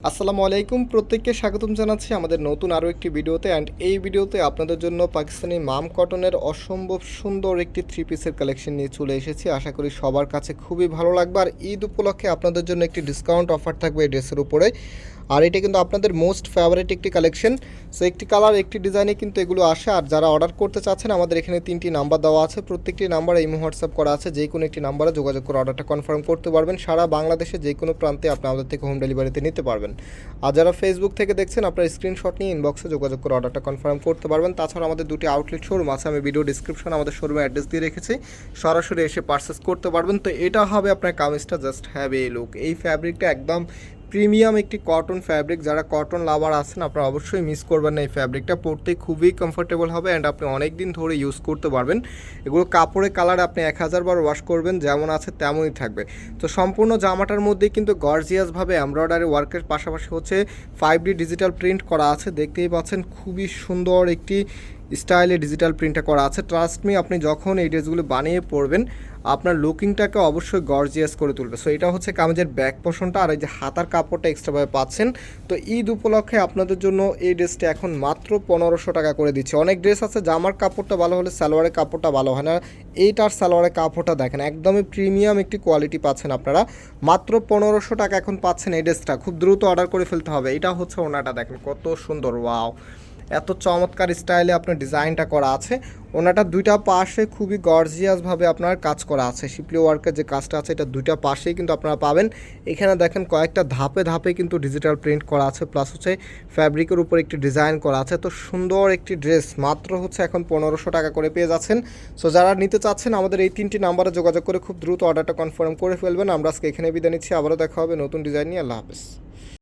আসসালামু আলাইকুম, প্রত্যেককে স্বাগতম জানাচ্ছি আমাদের নতুন আরও একটি ভিডিওতে। অ্যান্ড এই ভিডিওতে আপনাদের জন্য পাকিস্তানি মাম কটনের অসম্ভব সুন্দর একটি থ্রি পিসের কালেকশন নিয়ে চলে এসেছি। আশা করি সবার কাছে খুবই ভালো লাগবে। আর ঈদ উপলক্ষে আপনাদের জন্য একটি ডিসকাউন্ট অফার থাকবে এই ড্রেসের উপরে। আর এটা কিন্তু আপনাদের মোস্ট ফেভারিট একটি কালেকশন সো একটি কালার একটি ডিজাইনে কিন্তু এগুলো আসে। আর যারা অর্ডার করতে চাচ্ছেন, আমাদের এখানে তিনটি নাম্বার দেওয়া আছে। প্রত্যেকটি নাম্বার এই হোয়াটসঅ্যাপ করা আছে। যে কোনো একটি নাম্বারে যোগাযোগ করে অর্ডারটা কনফার্ম করতে পারবেন। সারা বাংলাদেশে যে কোনো প্রান্তে আপনি আমাদের থেকে হোম ডেলিভারিতে নিতে পারবেন। আর যারা ফেসবুক থেকে দেখছেন, আপনার স্ক্রিনশট নিয়ে ইনবক্সে যোগাযোগ করে অর্ডারটা কনফার্ম করতে পারবেন। তাছাড়া আমাদের দুটি আউটলেট শোরুম আছে। আমি ভিডিও ডিসক্রিপশন আমাদের শোরুমের অ্যাড্রেস দিয়ে রেখেছি। সরাসরি এসে পারচেস করতে পারবেন। তো এটা হবে আপনার কামিজটা। জাস্ট হ্যাভ এ লুক এই ফ্যাব্রিকটা একদম প্রিমিয়াম একটি কটন ফ্যাব্রিক যারা কটন লাভার আছেন, আপনারা অবশ্যই মিস করবেন না এই ফ্যাব্রিকটা পরতে খুবই কমফোর্টেবল হবে অ্যান্ড আপনি অনেক দিন ধরে ইউজ করতে পারবেন। এগুলো কাপড়ের কালার আপনি এক হাজার বার ওয়াশ করবেন, যেমন আছে তেমনই থাকবে। তো সম্পূর্ণ জামাটার মধ্যেই কিন্তু গর্জিয়াসভাবে এমব্রয়ডারি ওয়ার্কের পাশাপাশি হচ্ছে ফাইভ ডি ডিজিটাল প্রিন্ট করা আছে। দেখতেই পাচ্ছেন খুবই সুন্দর একটি স্টাইলে ডিজিটাল প্রিন্টটা করা আছে। ট্রাস্ট মি আপনি যখন এই ড্রেসগুলো বানিয়ে পরবেন, আপনার লুকিংটাকে অবশ্যই গর্জিয়াস করে তুলবে। সো এটা হচ্ছে কামিজের ব্যাক পোর্শনটা আর এই যে হাতার কাপড়টা এক্সট্রাভাবে পাচ্ছেন। তো ঈদ উপলক্ষে আপনাদের জন্য এই ড্রেসটা এখন মাত্র পনেরোশো টাকা করে দিচ্ছে। অনেক ড্রেস আছে, জামার কাপড়টা ভালো হলে সালোয়ারের কাপড়টা ভালো হয় না। এইটার সালোয়ারের কাপড়টা দেখেন, একদমই প্রিমিয়াম একটি কোয়ালিটি পাচ্ছেন আপনারা। মাত্র পনেরোশো টাকা এখন পাচ্ছেন এই ড্রেসটা খুব দ্রুত অর্ডার করে ফেলতে হবে। এটা হচ্ছে ওনাটা দেখেন, কত সুন্দর ওয়াও এত চমৎকার স্টাইলে আপনার ডিজাইনটা করা আছে। ওনাটা দুইটা পাশে খুবই গর্জিয়াসভাবে আপনার কাজ করা আছে। শিপলি ওয়ার্কের যে কাজটা আছে, এটা দুইটা পাশেই কিন্তু আপনারা পাবেন। এখানে দেখেন কয়েকটা ধাপে ধাপে কিন্তু ডিজিটাল প্রিন্ট করা আছে প্লাস হচ্ছে ফ্যাব্রিকের উপর একটি ডিজাইন করা আছে। তো সুন্দর একটি ড্রেস মাত্র হচ্ছে এখন পনেরোশো টাকা করে পেয়ে যাচ্ছেন। সো যারা নিতে চাচ্ছেন, আমাদের এই তিনটি নাম্বারে যোগাযোগ করে খুব দ্রুত অর্ডারটা কনফার্ম করে ফেলবেন। আমরা আজকে এখানে বিদায় নিচ্ছি। আবারও দেখা হবে নতুন ডিজাইন নিয়ে। আল্লাহ হাফেজ।